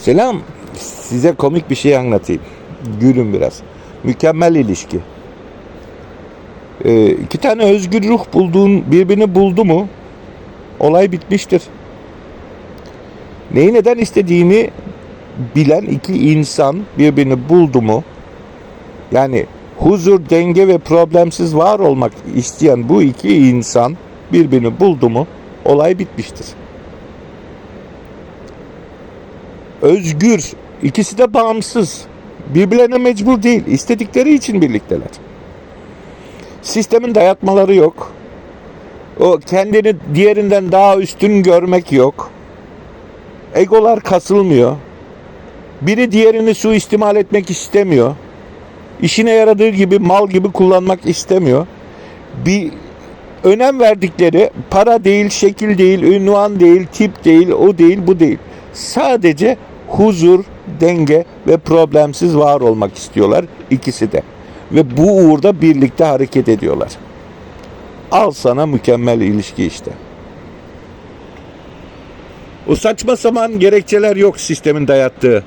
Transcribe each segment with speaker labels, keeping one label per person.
Speaker 1: Selam. Size komik bir şey anlatayım. Gülün biraz. Mükemmel ilişki. Ee, iki tane özgür ruh bulduğun birbirini buldu mu olay bitmiştir. Neyi neden istediğini bilen iki insan birbirini buldu mu yani huzur, denge ve problemsiz var olmak isteyen bu iki insan birbirini buldu mu olay bitmiştir. Özgür, ikisi de bağımsız. Birbirlerine mecbur değil. istedikleri için birlikteler. Sistemin dayatmaları yok. O kendini diğerinden daha üstün görmek yok. Egolar kasılmıyor. Biri diğerini suistimal etmek istemiyor. İşine yaradığı gibi mal gibi kullanmak istemiyor. Bir önem verdikleri para değil, şekil değil, ünvan değil, tip değil, o değil, bu değil. Sadece huzur, denge ve problemsiz var olmak istiyorlar ikisi de. Ve bu uğurda birlikte hareket ediyorlar. Al sana mükemmel ilişki işte. O saçma sapan gerekçeler yok sistemin dayattığı.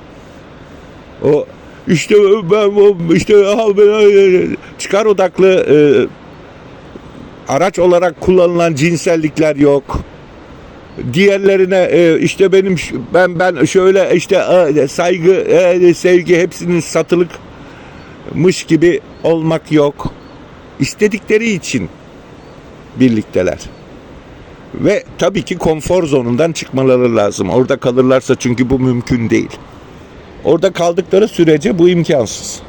Speaker 1: O işte ben işte aha, ben- çıkar odaklı e, araç olarak kullanılan cinsellikler yok. Diğerlerine e, işte benim ben ben şöyle işte e, saygı, e, sevgi hepsinin satılıkmış gibi olmak yok. İstedikleri için birlikteler. Ve tabii ki konfor zonundan çıkmaları lazım. Orada kalırlarsa çünkü bu mümkün değil. Orada kaldıkları sürece bu imkansız.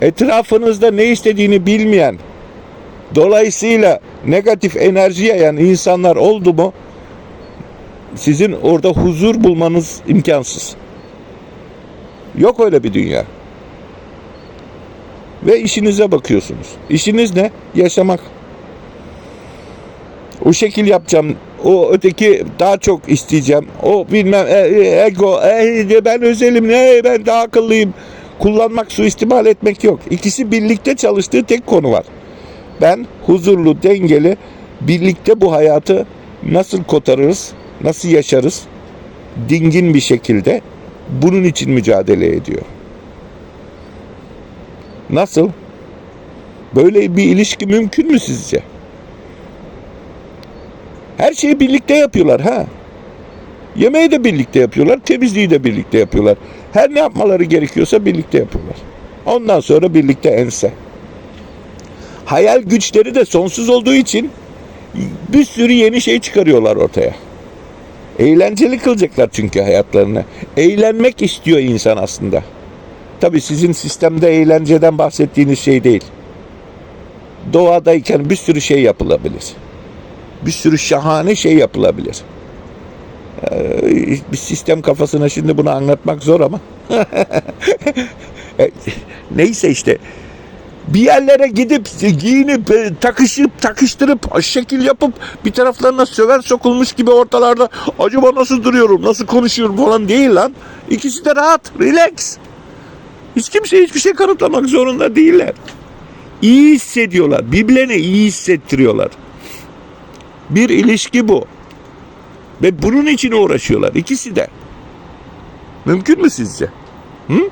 Speaker 1: Etrafınızda ne istediğini bilmeyen, dolayısıyla negatif enerji yayan insanlar oldu mu sizin orada huzur bulmanız imkansız. Yok öyle bir dünya. Ve işinize bakıyorsunuz. İşiniz ne? Yaşamak. O şekil yapacağım. O öteki daha çok isteyeceğim. O bilmem e, e, ego. e, ben özelim. Ne ben daha akıllıyım. Kullanmak, suistimal etmek yok. İkisi birlikte çalıştığı tek konu var. Ben huzurlu, dengeli birlikte bu hayatı nasıl kotarırız, nasıl yaşarız? Dingin bir şekilde bunun için mücadele ediyor. Nasıl? Böyle bir ilişki mümkün mü sizce? Her şeyi birlikte yapıyorlar ha. Yemeği de birlikte yapıyorlar, temizliği de birlikte yapıyorlar. Her ne yapmaları gerekiyorsa birlikte yapıyorlar. Ondan sonra birlikte ense. Hayal güçleri de sonsuz olduğu için bir sürü yeni şey çıkarıyorlar ortaya. Eğlenceli kılacaklar çünkü hayatlarını. Eğlenmek istiyor insan aslında. Tabii sizin sistemde eğlenceden bahsettiğiniz şey değil. Doğadayken bir sürü şey yapılabilir bir sürü şahane şey yapılabilir. Ee, bir sistem kafasına şimdi bunu anlatmak zor ama. E, Neyse işte bir yerlere gidip giyinip e, takışıp takıştırıp şekil yapıp bir taraflarına söver sokulmuş gibi ortalarda acaba nasıl duruyorum nasıl konuşuyorum falan değil lan. İkisi de rahat relax. Hiç kimseye hiçbir şey kanıtlamak zorunda değiller. İyi hissediyorlar. Birbirlerine iyi hissettiriyorlar. Bir ilişki bu. Ve bunun için uğraşıyorlar ikisi de. Mümkün mü sizce? Hı?